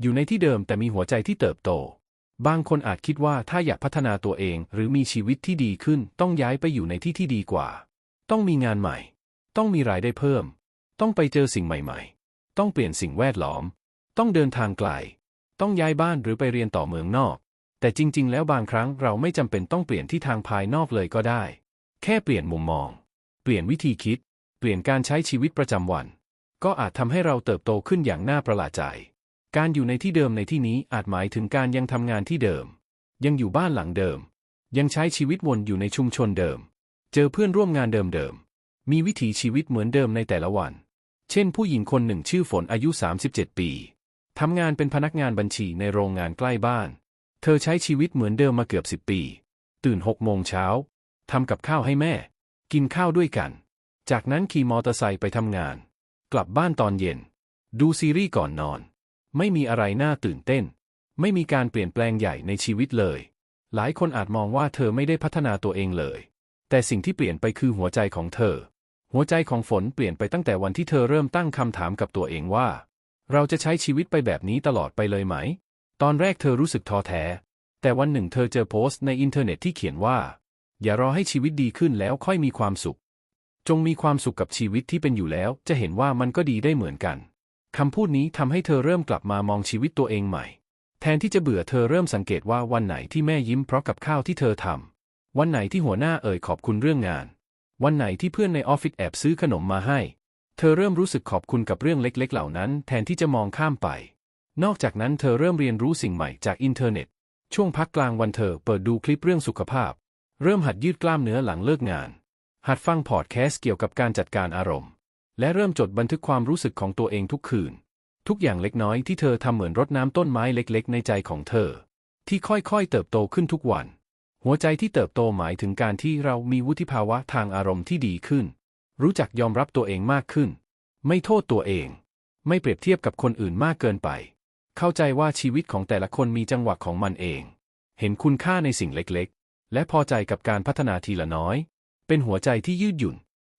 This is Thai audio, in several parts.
อยู่ในที่เดิมแต่มีหัวใจที่เติบโต บางคนอาจคิดว่าถ้าอยากพัฒนาตัวเอง หรือมีชีวิตที่ดีขึ้นต้องย้ายไปอยู่ในที่ที่ดีกว่า ต้องมีงานใหม่ ต้องมีรายได้เพิ่ม ต้องไปเจอสิ่งใหม่ๆ ต้องเปลี่ยนสิ่งแวดล้อม ต้องเดินทางไกล ต้องย้ายบ้านหรือไปเรียนต่อเมืองนอก แต่จริง ๆ แล้วบางครั้งเราไม่จำเป็นต้องเปลี่ยนที่ทางภายนอกเลยก็ได้ แค่เปลี่ยนมุมมอง เปลี่ยนวิธีคิด เปลี่ยนการใช้ชีวิตประจำวัน ก็อาจทำให้เราเติบโตขึ้นอย่างน่าประหลาดใจ การอยู่ในที่เดิมในที่นี้อาจหมายถึงการยังทำงานที่เดิม ยังอยู่บ้านหลังเดิม ยังใช้ชีวิตวนอยู่ในชุมชนเดิม เจอเพื่อนร่วมงานเดิมๆ มีวิถีชีวิตเหมือนเดิมในแต่ละวัน เช่นผู้หญิงคนหนึ่งชื่อฝนอายุ 37 ปีทำงานเป็นพนักงานบัญชีในโรงงานใกล้บ้าน เธอใช้ชีวิตเหมือนเดิมมาเกือบ10ปี ตื่น6โมงเช้าทำกับข้าวให้แม่ กินข้าวด้วยกัน จากนั้นขี่มอเตอร์ไซค์ไปทำงาน กลับบ้านตอนเย็น ดูซีรีส์ก่อนนอน ไม่มีอะไรน่าตื่นเต้น ไม่มีการเปลี่ยนแปลงใหญ่ในชีวิตเลย หลายคนอาจมองว่าเธอไม่ได้พัฒนาตัวเองเลย แต่สิ่งที่เปลี่ยนไปคือหัวใจของเธอ หัวใจของฝนเปลี่ยนไปตั้งแต่วันที่เธอเริ่มตั้งคำถามกับตัวเองว่า เราจะใช้ชีวิตไปแบบนี้ตลอดไปเลยไหม ตอนแรกเธอรู้สึกท้อแท้ แต่วันหนึ่งเธอเจอโพสต์ในอินเทอร์เน็ตที่เขียนว่า อย่ารอให้ชีวิตดีขึ้นแล้วค่อยมีความสุข จงมีความสุขกับชีวิตที่เป็นอยู่แล้ว จะเห็นว่ามันก็ดีได้เหมือนกัน คำพูดนี้ทำให้เธอเริ่มกลับมามองชีวิตตัวเองใหม่ แทนที่จะเบื่อเธอเริ่มสังเกตว่าวันไหนที่แม่ยิ้มเพราะกับข้าวที่เธอทำ วันไหนที่หัวหน้าเอ่ยขอบคุณเรื่องงาน วันไหนที่เพื่อนในออฟฟิศแอบซื้อขนมมาให้ เธอเริ่มรู้สึกขอบคุณกับเรื่องเล็กๆ เหล่านั้น แทนที่จะมองข้ามไป นอกจากนั้นเธอเริ่มเรียนรู้สิ่งใหม่จากอินเทอร์เน็ต ช่วงพักกลางวันเธอเปิดดูคลิปเรื่องสุขภาพ เริ่มหัดยืดกล้ามเนื้อหลังเลิกงาน หัดฟังพอดแคสต์เกี่ยวกับการจัดการอารมณ์ และเริ่มจดบันทึกความรู้สึกของตัวเองทุกคืน ทุกอย่างเล็กน้อยที่เธอทำเหมือนรดน้ำต้นไม้เล็กๆ ในใจของเธอ ที่ค่อยๆ เติบโตขึ้นทุกวัน หัวใจที่เติบโตหมายถึงการที่เรามีวุฒิภาวะทางอารมณ์ที่ดีขึ้น รู้จักยอมรับตัวเองมากขึ้น ไม่โทษตัวเอง ไม่เปรียบเทียบกับคนอื่นมากเกินไป เข้าใจว่าชีวิตของแต่ละคนมีจังหวะของมันเอง เห็นคุณค่าในสิ่งเล็กๆ และพอใจกับการพัฒนาทีละน้อย เป็นหัวใจที่ยืดหยุ่น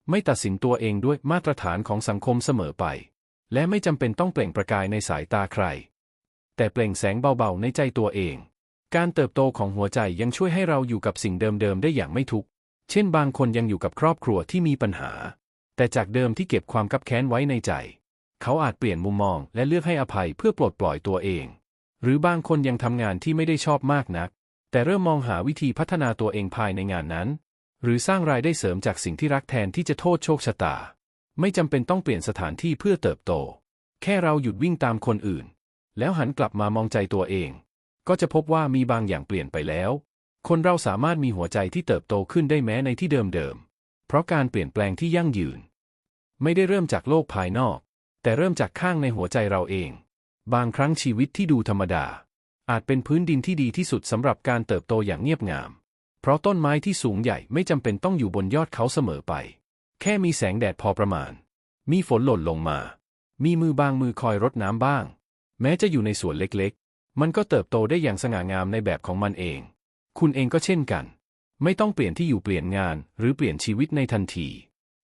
ไม่ตัดสินตัวเองด้วยมาตรฐานของสังคมเสมอไป และไม่จำเป็นต้องเปล่งประกายในสายตาใคร แต่เปล่งแสงเบาๆในใจตัวเอง การเติบโตของหัวใจยังช่วยให้เราอยู่กับสิ่งเดิมๆได้อย่างไม่ทุกข์ เช่นบางคนยังอยู่กับครอบครัวที่มีปัญหา แต่จากเดิมที่เก็บความคับแค้นไว้ในใจ เขาอาจเปลี่ยนมุมมองและเลือกให้อภัยเพื่อปลดปล่อยตัวเอง หรือบางคนยังทำงานที่ไม่ได้ชอบมากนัก แต่เริ่มมองหาวิธีพัฒนาตัวเองภายในงานนั้น หรือสร้างรายได้เสริมจากสิ่งที่รักแทนที่จะโทษโชคชะตา ไม่จำเป็นต้องเปลี่ยนสถานที่เพื่อเติบโต แค่เราหยุดวิ่งตามคนอื่น แล้วหันกลับมามองใจตัวเอง ก็จะพบว่ามีบางอย่างเปลี่ยนไปแล้ว คนเราสามารถมีหัวใจที่เติบโตขึ้นได้แม้ในที่เดิมๆเพราะการเปลี่ยนแปลงที่ยั่งยืน ไม่ได้เริ่มจากโลกภายนอก แต่เริ่มจากข้างในหัวใจเราเอง บางครั้งชีวิตที่ดูธรรมดา อาจเป็นพื้นดินที่ดีที่สุดสำหรับการเติบโตอย่างเงียบงาม เพราะต้นไม้ที่สูงใหญ่ไม่จำเป็นต้องอยู่บนยอดเขาเสมอไป แค่มีแสงแดดพอประมาณ มีฝนหล่นลงมา มีมือบางมือคอยรดน้ำบ้าง แม้จะอยู่ในสวนเล็กๆ มันก็เติบโตได้อย่างสง่างามในแบบของมันเอง คุณเองก็เช่นกัน ไม่ต้องเปลี่ยนที่อยู่เปลี่ยนงาน หรือเปลี่ยนชีวิตในทันที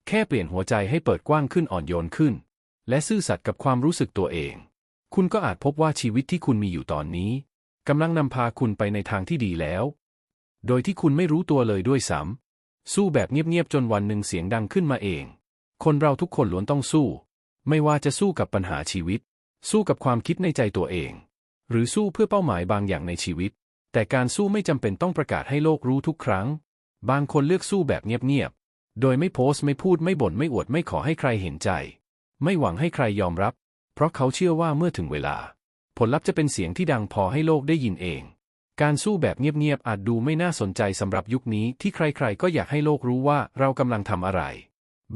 แค่เปลี่ยนหัวใจให้เปิดกว้างขึ้นอ่อนโยนขึ้น และซื่อสัตย์กับความรู้สึกตัวเอง คุณก็อาจพบว่าชีวิตที่คุณมีอยู่ตอนนี้กำลังนำพาคุณไปในทางที่ดีแล้ว โดยที่คุณไม่รู้ตัวเลยด้วยซ้ำสู้แบบเงียบๆจนวันหนึ่งเสียงดังขึ้นมาเอง คนเราทุกคนล้วนต้องสู้ ไม่ว่าจะสู้กับปัญหาชีวิต สู้กับความคิดในใจตัวเอง หรือสู้เพื่อเป้าหมายบางอย่างในชีวิต แต่การสู้ไม่จำเป็นต้องประกาศให้โลกรู้ทุกครั้ง บางคนเลือกสู้แบบเงียบๆโดยไม่โพสต์ไม่พูดไม่บ่นไม่อวดไม่ขอให้ใครเห็นใจ ไม่หวังให้ใครยอมรับ เพราะเขาเชื่อว่าเมื่อถึงเวลา ผลลัพธ์จะเป็นเสียงที่ดังพอให้โลกได้ยินเอง การสู้แบบเงียบๆอาจดูไม่น่าสนใจสำหรับยุคนี้ที่ใครๆ ก็อยากให้โลกรู้ว่าเรากำลังทำอะไร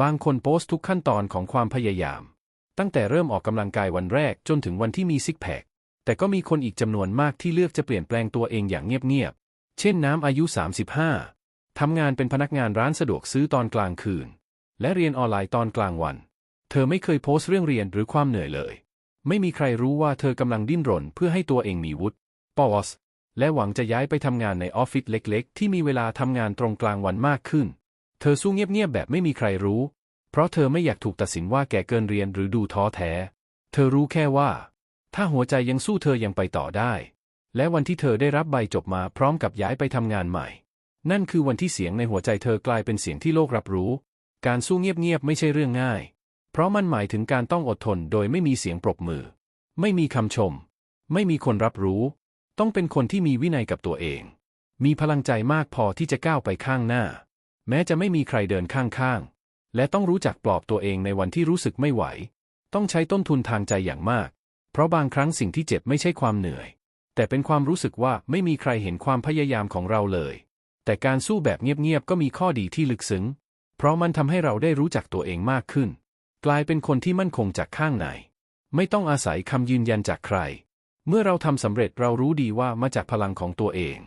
บางคนโพสต์ทุกขั้นตอนของความพยายาม ตั้งแต่เริ่มออกกำลังกายวันแรกจนถึงวันที่มีซิกแพคแต่ก็มีคนอีกจำนวนมากที่เลือกจะเปลี่ยนแปลงตัวเองอย่างเงียบๆ เช่นน้ำอายุ 35 ทำงานเป็นพนักงานร้านสะดวกซื้อตอนกลางคืน และเรียนออนไลน์ตอนกลางวัน เธอไม่เคยโพสต์เรื่องเรียนหรือความเหนื่อยเลย ไม่มีใครรู้ว่าเธอกำลังดิ้นรนเพื่อให้ตัวเองมีวุฒิปอส และหวังจะย้ายไปทำงานในออฟฟิศเล็กๆ ที่มีเวลาทำงานตรงกลางวันมากขึ้น เธอสู้เงียบๆแบบไม่มีใครรู้ เพราะเธอไม่อยากถูกตัดสินว่าแก่เกินเรียนหรือดูท้อแท้ เธอรู้แค่ว่า ถ้าหัวใจยังสู้เธอยังไปต่อได้ และวันที่เธอได้รับใบจบมาพร้อมกับย้ายไปทำงานใหม่ นั่นคือวันที่เสียงในหัวใจเธอกลายเป็นเสียงที่โลกรับรู้ การสู้เงียบๆไม่ใช่เรื่องง่าย เพราะมันหมายถึงการต้องอดทนโดยไม่มีเสียงปรบมือ ไม่มีคำชม ไม่มีคนรับรู้ ต้องเป็นคนที่มีวินัยกับตัวเอง มีพลังใจมากพอที่จะก้าวไปข้างหน้า แม้จะไม่มีใครเดินข้างๆ และต้องรู้จักปลอบตัวเองในวันที่รู้สึกไม่ไหว ต้องใช้ต้นทุนทางใจอย่างมาก เพราะบางครั้งสิ่งที่เจ็บไม่ใช่ความเหนื่อย แต่เป็นความรู้สึกว่าไม่มีใครเห็นความพยายามของเราเลย แต่การสู้แบบเงียบๆ ก็มีข้อดีที่ลึกซึ้ง เพราะมันทำให้เราได้รู้จักตัวเองมากขึ้น กลายเป็นคนที่มั่นคงจากข้างใน ไม่ต้องอาศัยคำยืนยันจากใคร เมื่อเราทำสำเร็จเรารู้ดีว่ามาจากพลังของตัวเอง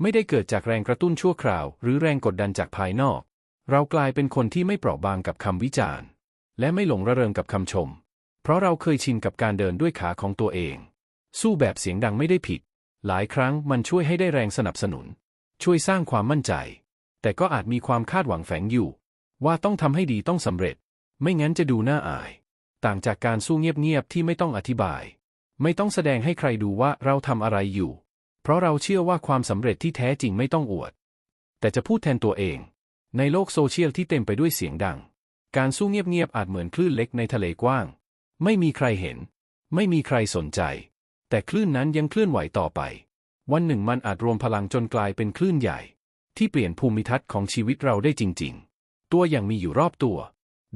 ไม่ได้เกิดจากแรงกระตุ้นชั่วคราว หรือแรงกดดันจากภายนอก เรากลายเป็นคนที่ไม่เปราะบางกับคำวิจารณ์ และไม่หลงระเริงกับคำชม เพราะเราเคยชินกับการเดินด้วยขาของตัวเอง สู้แบบเสียงดังไม่ได้ผิด หลายครั้งมันช่วยให้ได้แรงสนับสนุน ช่วยสร้างความมั่นใจ แต่ก็อาจมีความคาดหวังแฝงอยู่ ว่าต้องทำให้ดีต้องสำเร็จ ไม่งั้นจะดูน่าอาย ต่างจากการสู้เงียบๆที่ไม่ต้องอธิบาย ไม่ต้องแสดงให้ใครดูว่าเราทำอะไรอยู่ เพราะเราเชื่อว่าความสำเร็จที่แท้จริงไม่ต้องอวด แต่จะพูดแทนตัวเอง ในโลกโซเชียลที่เต็มไปด้วยเสียงดัง การสู้เงียบๆอาจเหมือนคลื่นเล็กในทะเลกว้าง ไม่มีใครเห็น ไม่มีใครสนใจ แต่คลื่นนั้นยังเคลื่อนไหวต่อไป วันหนึ่งมันอาจรวมพลังจนกลายเป็นคลื่นใหญ่ ที่เปลี่ยนภูมิทัศน์ของชีวิตเราได้จริง ๆ ตัวอย่างมีอยู่รอบตัว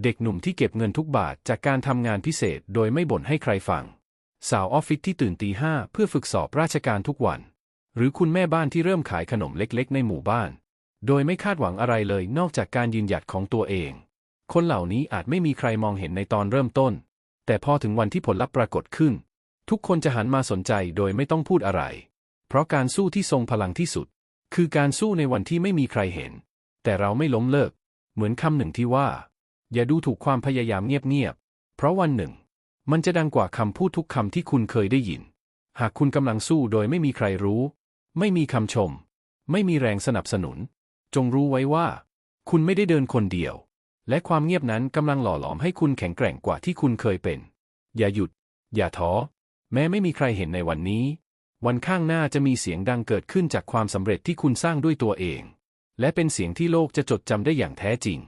เด็กหนุ่มที่เก็บเงินทุกบาทจากการทำงานพิเศษโดยไม่บ่นให้ใครฟัง สาวออฟฟิศที่ตื่นตีห้าเพื่อฝึกสอบราชการทุกวัน หรือคุณแม่บ้านที่เริ่มขายขนมเล็กๆ ในหมู่บ้าน โดยไม่คาดหวังอะไรเลยนอกจากการยืนหยัดของตัวเอง คนเหล่านี้อาจไม่มีใครมองเห็นในตอนเริ่มต้น แต่พอถึงวันที่ผลลัพธ์ปรากฏขึ้น ทุกคนจะหันมาสนใจโดยไม่ต้องพูดอะไร เพราะการสู้ที่ทรงพลังที่สุด คือการสู้ในวันที่ไม่มีใครเห็น แต่เราไม่ล้มเลิก เหมือนคำหนึ่งที่ว่า อย่าดูถูกความพยายามเงียบๆเพราะวันหนึ่ง มันจะดังกว่าคำพูดทุกคำที่คุณเคยได้ยิน หากคุณกำลังสู้โดยไม่มีใครรู้ ไม่มีคำชม ไม่มีแรงสนับสนุน จงรู้ไว้ว่า คุณไม่ได้เดินคนเดียว และความเงียบนั้นกำลังหล่อหลอมให้คุณแข็งแกร่งกว่าที่คุณเคยเป็น อย่าหยุด อย่าท้อ แม้ไม่มีใครเห็นในวันนี้ วันข้างหน้าจะมีเสียงดังเกิดขึ้นจากความสำเร็จที่คุณสร้างด้วยตัวเอง และเป็นเสียงที่โลกจะจดจำได้อย่างแท้จริง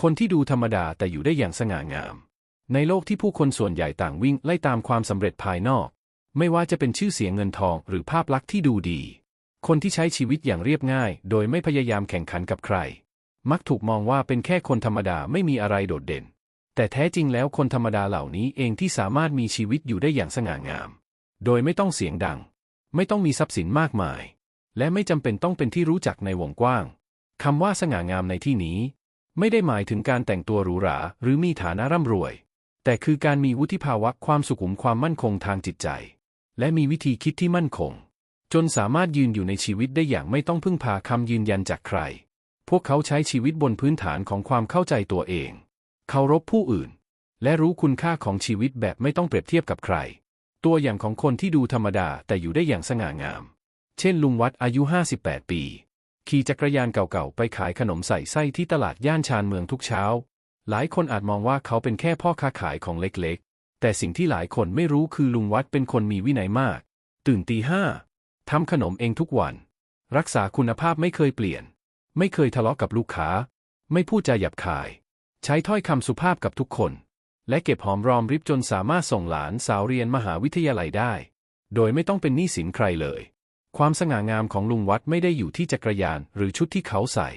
คนที่ดูธรรมดาแต่อยู่ได้อย่างสง่างาม ในโลกที่ผู้คนส่วนใหญ่ต่างวิ่งไล่ตามความสำเร็จภายนอก ไม่ว่าจะเป็นชื่อเสียงเงินทองหรือภาพลักษณ์ที่ดูดี คนที่ใช้ชีวิตอย่างเรียบง่าย โดยไม่พยายามแข่งขันกับใคร มักถูกมองว่าเป็นแค่คนธรรมดาไม่มีอะไรโดดเด่น แต่แท้จริงแล้วคนธรรมดาเหล่านี้เองที่สามารถมีชีวิตอยู่ได้อย่างสง่างาม โดยไม่ต้องเสียงดัง ไม่ต้องมีทรัพย์สินมากมาย และไม่จำเป็นต้องเป็นที่รู้จักในวงกว้างคำว่าสง่างามในที่นี้ ไม่ได้หมายถึงการแต่งตัวหรูหราหรือมีฐานะร่ำรวย แต่คือการมีวุฒิภาวะความสุขุมความมั่นคงทางจิตใจ และมีวิธีคิดที่มั่นคง จนสามารถยืนอยู่ในชีวิตได้อย่างไม่ต้องพึ่งพาคำยืนยันจากใคร พวกเขาใช้ชีวิตบนพื้นฐานของความเข้าใจตัวเองเคารพผู้อื่น และรู้คุณค่าของชีวิตแบบไม่ต้องเปรียบเทียบกับใคร ตัวอย่างของคนที่ดูธรรมดาแต่อยู่ได้อย่างสง่างาม เช่น ลุงวัดอายุ 58 ปี ขี่จักรยานเก่าๆ ไปขายขนมใส่ไส้ที่ตลาดย่านชานเมืองทุกเช้า หลายคนอาจมองว่าเขาเป็นแค่พ่อค้าขายของเล็กๆ แต่สิ่งที่หลายคนไม่รู้คือลุงวัดเป็นคนมีวินัยมาก ตื่นตีห้าทำขนมเองทุกวัน รักษาคุณภาพไม่เคยเปลี่ยน ไม่เคยทะเลาะกับลูกค้า ไม่พูดจาหยาบคาย ใช้ถ้อยคำสุภาพกับทุกคน และเก็บหอมรอมริบจนสามารถส่งหลานสาวเรียนมหาวิทยาลัยได้ โดยไม่ต้องเป็นหนี้สินใครเลย ความสง่างามของลุงวัดไม่ได้อยู่ที่จักรยานหรือชุดที่เขาใส่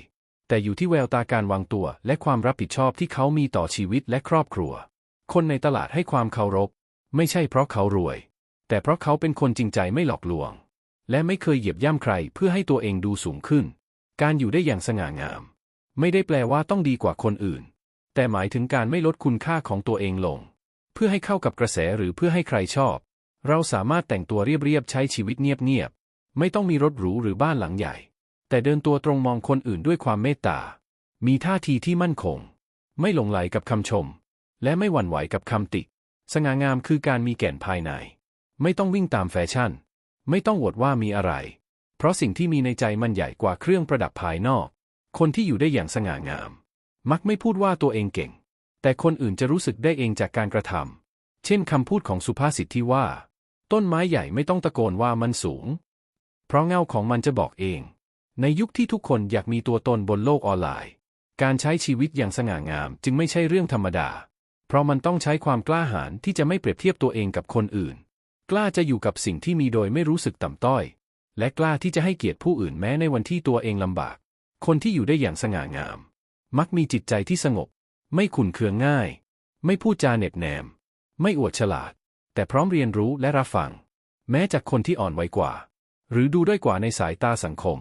แต่อยู่ที่แววตาการวางตัว และความรับผิดชอบที่เขามีต่อชีวิตและครอบครัว คนในตลาดให้ความเคารพ ไม่ใช่เพราะเขารวย แต่เพราะเขาเป็นคนจริงใจไม่หลอกลวง และไม่เคยเหยียบย่ำใครเพื่อให้ตัวเองดูสูงขึ้น การอยู่ได้อย่างสง่างาม ไม่ได้แปลว่าต้องดีกว่าคนอื่น แต่หมายถึงการไม่ลดคุณค่าของตัวเองลง เพื่อให้เข้ากับกระแสหรือเพื่อให้ใครชอบ เราสามารถแต่งตัวเรียบๆใช้ชีวิตเงียบๆไม่ต้องมีรถหรูหรือบ้านหลังใหญ่ แต่เดินตัวตรงมองคนอื่นด้วยความเมตตา มีท่าทีที่มั่นคง ไม่หลงไหลกับคำชม และไม่หวั่นไหวกับคำติ สง่างามคือการมีแก่นภายใน ไม่ต้องวิ่งตามแฟชั่น ไม่ต้องอวดว่ามีอะไร เพราะสิ่งที่มีในใจมันใหญ่กว่าเครื่องประดับภายนอก คนที่อยู่ได้อย่างสง่างาม มักไม่พูดว่าตัวเองเก่ง แต่คนอื่นจะรู้สึกได้เองจากการกระทำเช่นคำพูดของสุภาษิตที่ว่า ต้นไม้ใหญ่ไม่ต้องตะโกนว่ามันสูง เพราะเงาของมันจะบอกเอง ในยุคที่ทุกคนอยากมีตัวตนบนโลกออนไลน์ การใช้ชีวิตอย่างสง่างามจึงไม่ใช่เรื่องธรรมดา เพราะมันต้องใช้ความกล้าหาญที่จะไม่เปรียบเทียบตัวเองกับคนอื่น กล้าจะอยู่กับสิ่งที่มีโดยไม่รู้สึกต่ำต้อย และกล้าที่จะให้เกียรติผู้อื่นแม้ในวันที่ตัวเองลำบาก คนที่อยู่ได้อย่างสง่างาม มักมีจิตใจที่สงบ ไม่ขุนเคืองง่าย ไม่พูดจาเหน็บแนม ไม่อวดฉลาด แต่พร้อมเรียนรู้และรับฟัง แม้จากคนที่อ่อนไหวกว่า หรือดูด้อยกว่าในสายตาสังคม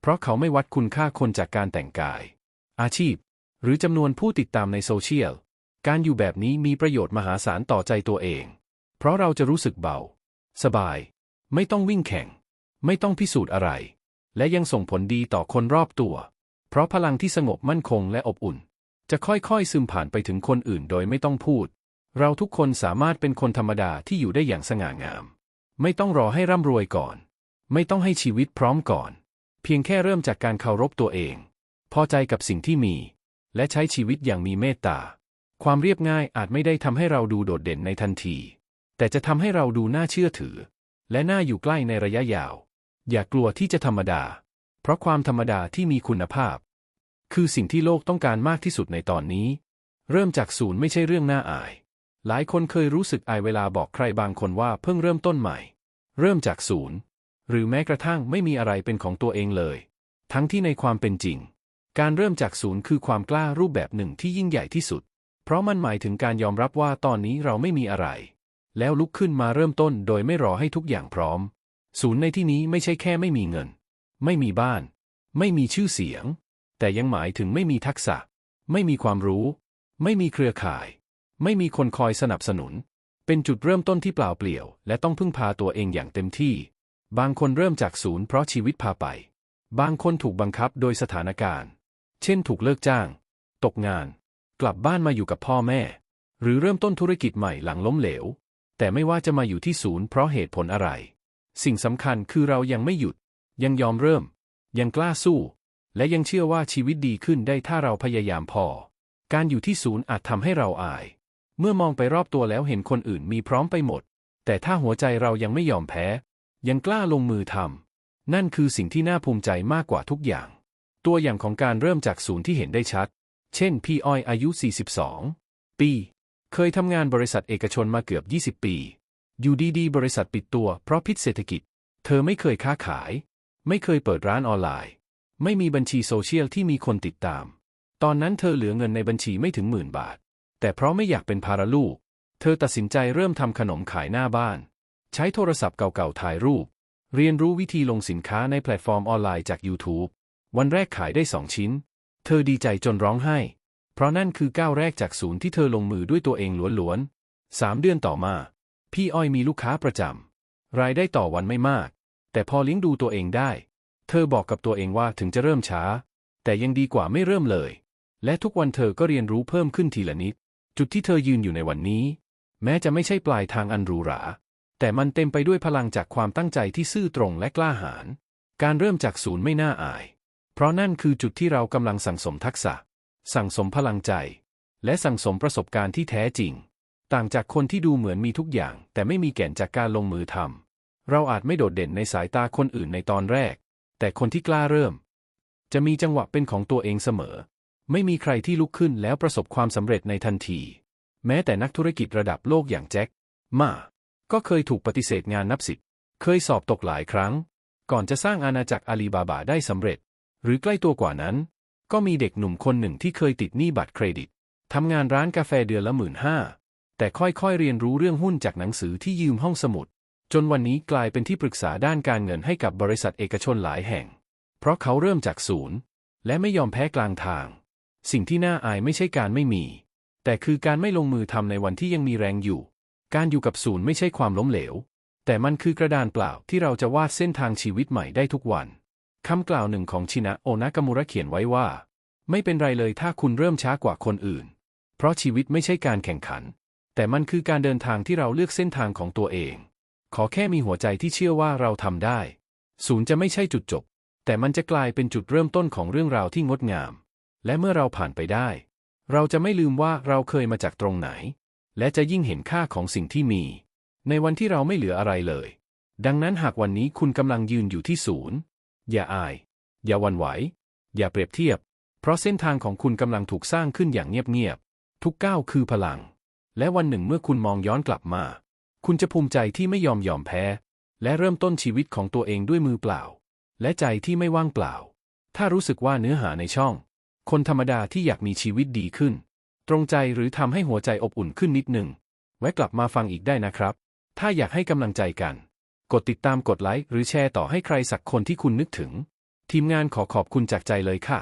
เพราะเขาไม่วัดคุณค่าคนจากการแต่งกาย อาชีพ หรือจำนวนผู้ติดตามในโซเชียล การอยู่แบบนี้มีประโยชน์มหาศาลต่อใจตัวเอง เพราะเราจะรู้สึกเบา สบาย ไม่ต้องวิ่งแข่ง ไม่ต้องพิสูจน์อะไร และยังส่งผลดีต่อคนรอบตัว เพราะพลังที่สงบมั่นคงและอบอุ่น จะค่อยๆซึมผ่านไปถึงคนอื่นโดยไม่ต้องพูด เราทุกคนสามารถเป็นคนธรรมดาที่อยู่ได้อย่างสง่างาม ไม่ต้องรอให้ร่ำรวยก่อน ไม่ต้องให้ชีวิตพร้อมก่อน เพียงแค่เริ่มจากการเคารพตัวเอง พอใจกับสิ่งที่มี และใช้ชีวิตอย่างมีเมตตา ความเรียบง่ายอาจไม่ได้ทำให้เราดูโดดเด่นในทันที แต่จะทำให้เราดูน่าเชื่อถือ และน่าอยู่ใกล้ในระยะยาว อย่ากลัวที่จะธรรมดา เพราะความธรรมดาที่มีคุณภาพ คือสิ่งที่โลกต้องการมากที่สุดในตอนนี้ เริ่มจากศูนย์ไม่ใช่เรื่องน่าอาย หลายคนเคยรู้สึกอายเวลาบอกใครบางคนว่าเพิ่งเริ่มต้นใหม่ เริ่มจากศูนย์ หรือแม้กระทั่งไม่มีอะไรเป็นของตัวเองเลย ทั้งที่ในความเป็นจริง การเริ่มจากศูนย์คือความกล้ารูปแบบหนึ่งที่ยิ่งใหญ่ที่สุด เพราะมันหมายถึงการยอมรับว่าตอนนี้เราไม่มีอะไร แล้วลุกขึ้นมาเริ่มต้นโดยไม่รอให้ทุกอย่างพร้อม ศูนย์ในที่นี้ไม่ใช่แค่ไม่มีเงิน ไม่มีบ้าน ไม่มีชื่อเสียง แต่ยังหมายถึงไม่มีทักษะ ไม่มีความรู้ ไม่มีเครือข่าย ไม่มีคนคอยสนับสนุน เป็นจุดเริ่มต้นที่เปล่าเปลี่ยว และต้องพึ่งพาตัวเองอย่างเต็มที่ บางคนเริ่มจากศูนย์เพราะชีวิตพาไป บางคนถูกบังคับโดยสถานการณ์ เช่นถูกเลิกจ้าง ตกงาน กลับบ้านมาอยู่กับพ่อแม่ หรือเริ่มต้นธุรกิจใหม่หลังล้มเหลว แต่ไม่ว่าจะมาอยู่ที่ศูนย์เพราะเหตุผลอะไร สิ่งสำคัญคือเรายังไม่หยุด ยังยอมเริ่ม ยังกล้าสู้ และยังเชื่อว่าชีวิตดีขึ้นได้ถ้าเราพยายามพอ การอยู่ที่ศูนย์อาจทำให้เราอาย เมื่อมองไปรอบตัวแล้วเห็นคนอื่นมีพร้อมไปหมด แต่ถ้าหัวใจเรายังไม่ยอมแพ้ ยังกล้าลงมือทำนั่นคือสิ่งที่น่าภูมิใจมากกว่าทุกอย่าง ตัวอย่างของการเริ่มจากศูนย์ที่เห็นได้ชัด เช่น พี่อ้อยอายุ 42 ปี เคยทำงานบริษัทเอกชนมาเกือบ 20 ปี อยู่ดีๆ บริษัทปิดตัวเพราะพิษเศรษฐกิจ เธอไม่เคยค้าขาย ไม่เคยเปิดร้านออนไลน์ ไม่มีบัญชีโซเชียลที่มีคนติดตาม ตอนนั้นเธอเหลือเงินในบัญชีไม่ถึงหมื่นบาท แต่เพราะไม่อยากเป็นภาระลูก เธอตัดสินใจเริ่มทำขนมขายหน้าบ้าน ใช้โทรศัพท์เก่าๆถ่ายรูป เรียนรู้วิธีลงสินค้าในแพลตฟอร์มออนไลน์จาก YouTube วันแรกขายได้สองชิ้น เธอดีใจจนร้องไห้ เพราะนั่นคือก้าวแรกจากศูนย์ที่เธอลงมือด้วยตัวเองล้วนๆสามเดือนต่อมา พี่อ้อยมีลูกค้าประจำรายได้ต่อวันไม่มาก แต่พอเลี้ยงดูตัวเองได้ เธอบอกกับตัวเองว่าถึงจะเริ่มช้า แต่ยังดีกว่าไม่เริ่มเลย และทุกวันเธอก็เรียนรู้เพิ่มขึ้นทีละนิด จุดที่เธอยืนอยู่ในวันนี้ แม้จะไม่ใช่ปลายทางอันหรูหรา แต่มันเต็มไปด้วยพลังจากความตั้งใจที่ซื่อตรงและกล้าหาญ การเริ่มจากศูนย์ไม่น่าอาย เพราะนั่นคือจุดที่เรากำลังสั่งสมทักษะ สั่งสมพลังใจ และสั่งสมประสบการณ์ที่แท้จริง ต่างจากคนที่ดูเหมือนมีทุกอย่าง แต่ไม่มีแก่นจากการลงมือทำ เราอาจไม่โดดเด่นในสายตาคนอื่นในตอนแรก แต่คนที่กล้าเริ่ม จะมีจังหวะเป็นของตัวเองเสมอ ไม่มีใครที่ลุกขึ้นแล้วประสบความสำเร็จในทันที แม้แต่นักธุรกิจระดับโลกอย่างแจ็ค มา ก็เคยถูกปฏิเสธงานนับสิบ เคยสอบตกหลายครั้ง ก่อนจะสร้างอาณาจักรอาลีบาบาได้สำเร็จ หรือใกล้ตัวกว่านั้น ก็มีเด็กหนุ่มคนหนึ่งที่เคยติดหนี้บัตรเครดิตทำงานร้านกาแฟเดือนละหมื่นห้าแต่ค่อยๆเรียนรู้เรื่องหุ้นจากหนังสือที่ยืมห้องสมุด จนวันนี้กลายเป็นที่ปรึกษาด้านการเงินให้กับบริษัทเอกชนหลายแห่ง เพราะเขาเริ่มจากศูนย์ และไม่ยอมแพ้กลางทาง สิ่งที่น่าอายไม่ใช่การไม่มี แต่คือการไม่ลงมือทำในวันที่ยังมีแรงอยู่ การอยู่กับศูนย์ไม่ใช่ความล้มเหลว แต่มันคือกระดานเปล่าที่เราจะวาดเส้นทางชีวิตใหม่ได้ทุกวัน คำกล่าวหนึ่งของชินะโอนากามุระเขียนไว้ว่า ไม่เป็นไรเลยถ้าคุณเริ่มช้ากว่าคนอื่น เพราะชีวิตไม่ใช่การแข่งขัน แต่มันคือการเดินทางที่เราเลือกเส้นทางของตัวเอง ขอแค่มีหัวใจที่เชื่อว่าเราทำได้ ศูนย์จะไม่ใช่จุดจบ แต่มันจะกลายเป็นจุดเริ่มต้นของเรื่องราวที่งดงาม และเมื่อเราผ่านไปได้ เราจะไม่ลืมว่าเราเคยมาจากตรงไหน และจะยิ่งเห็นค่าของสิ่งที่มี ในวันที่เราไม่เหลืออะไรเลย ดังนั้นหากวันนี้คุณกำลังยืนอยู่ที่ศูนย์ อย่าอาย อย่าวันไหว อย่าเปรียบเทียบ เพราะเส้นทางของคุณกำลังถูกสร้างขึ้นอย่างเงียบๆ ทุกก้าวคือพลัง และวันหนึ่งเมื่อคุณมองย้อนกลับมา คุณจะภูมิใจที่ไม่ยอมยอมแพ้ และเริ่มต้นชีวิตของตัวเองด้วยมือเปล่า และใจที่ไม่ว่างเปล่า ถ้ารู้สึกว่าเนื้อหาในช่อง คนธรรมดาที่อยากมีชีวิตดีขึ้น ตรงใจหรือทำให้หัวใจอบอุ่นขึ้นนิดหนึ่งแวะกลับมาฟังอีกได้นะครับ ถ้าอยากให้กำลังใจกัน กดติดตามกดไลค์หรือแชร์ต่อให้ใครสักคนที่คุณนึกถึง ทีมงานขอขอบคุณจากใจเลยค่ะ